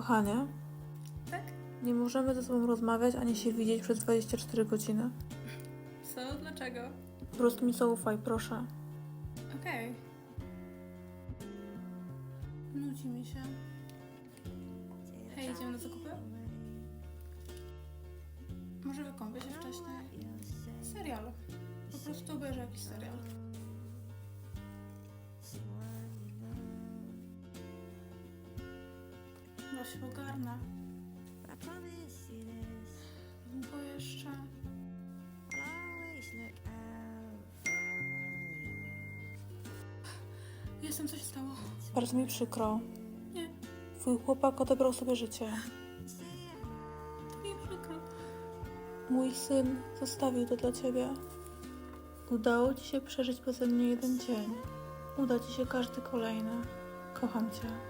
Kochanie, Tak? nie możemy ze sobą rozmawiać ani się widzieć przez 24 godziny. Co? Dlaczego? Po prostu mi zaufaj, proszę. Okej. Nudzi mi się. Hej, idziemy na zakupy? Może wykąpię się wcześniej? Serial. Po prostu obejrzę jakiś serial. Ja się ogarnę. Długo jeszcze. Jestem, co się stało? Bardzo mi przykro. Nie, Twój chłopak odebrał sobie życie. to mi przykro. Mój syn zostawił to dla ciebie. Udało ci się przeżyć beze mnie jeden dzień. Uda ci się każdy kolejny. Kocham cię.